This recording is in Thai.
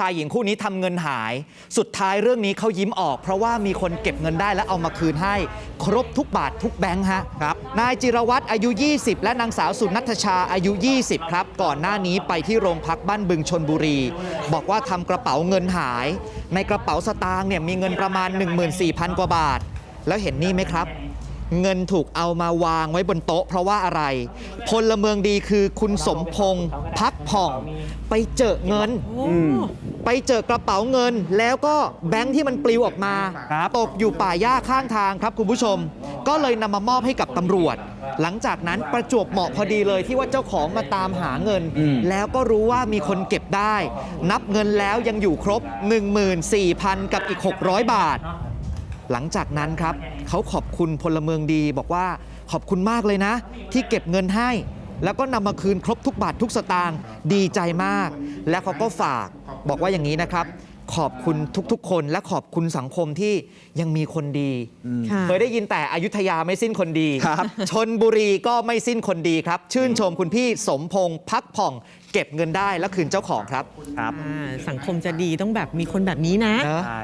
ชายหญิงคู่นี้ทำเงินหาย สุดท้ายเรื่องนี้เขายิ้มออก เพราะว่ามีคนเก็บเงินได้และเอามาคืนให้ ครบทุกบาททุกแบงค์ฮะครับ นายจิรวัตรอายุ 20 และนางสาวสุนัทชาอายุ 20 ครับ ก่อนหน้านี้ไปที่โรงพักบ้านบึงชนบุรี บอกว่าทำกระเป๋าเงินหาย ในกระเป๋าสตางค์เนี่ยมีเงินประมาณ 14,000 กว่าบาท แล้วเห็นนี่ไหมครับ เงินถูกเอามาวางไว้บนโต๊ะ เพราะว่าอะไร พลเมืองดีคือคุณสมพงษ์พักผ่อง ไปเจอเงิน ไปเจอกระเป๋าเงิน แล้วก็แบงค์ที่มันปลิวออกมาครับตกอยู่ป่าหญ้าข้างทางครับคุณผู้ชม ก็เลยนำมามอบให้กับตำรวจ หลังจากนั้นประจวบเหมาะพอดีเลยที่ว่าเจ้าของมาตามหาเงิน แล้วก็รู้ว่ามีคนเก็บได้ นับเงินแล้วยังอยู่ครบ 14,000 กับอีก 600 บาท หลังจากนั้นครับเขาขอบคุณพลเมืองดีบอกว่าขอบคุณมากเลยนะ ที่เก็บเงินให้ แล้วก็นำมาคืนครบทุกบาททุกสตางค์ดีใจมาก และเขาก็ฝากบอกว่าอย่างนี้นะครับ ขอบคุณทุกๆ คนและขอบคุณสังคมที่ยังมีคนดีค่ะเคยได้ยินแต่อยุธยาไม่สิ้นคนดีครับชนบุรีก็ไม่สิ้นคนดีครับ ชื่นชมคุณพี่สมพงษ์พักผ่องเก็บเงินได้และคืนเจ้าของครับ ครับอ่าสังคมจะดีต้องแบบมีคนแบบนี้นะนะใช่